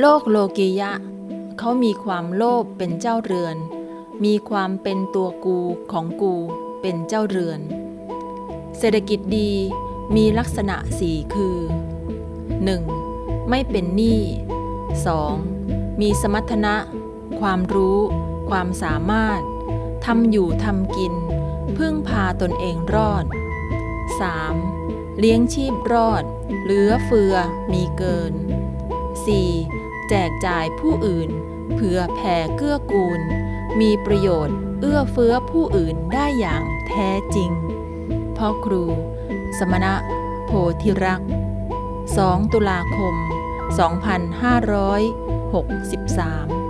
โลกโลกียะ เขามีความโลภเป็นเจ้าเรือน มีความเป็นตัวกูของกูเป็นเจ้าเรือน เศรษฐกิจดีมีลักษณะสี่คือ 1. ไม่เป็นหนี้ 2. มีสมรรถนะ ความรู้ ความสามารถทำอยู่ทำกิน พึ่งพาตนเองรอด 3. เลี้ยงชีพรอด เหลือเฟือมีเกิน 4. แจกจ่ายผู้อื่นเพื่อแผ่เกื้อกูล มีประโยชน์เอื้อเฟื้อผู้อื่นได้อย่างแท้จริง พ่อครู สมณะ โพธิรักษ์ 2 ตุลาคม 2563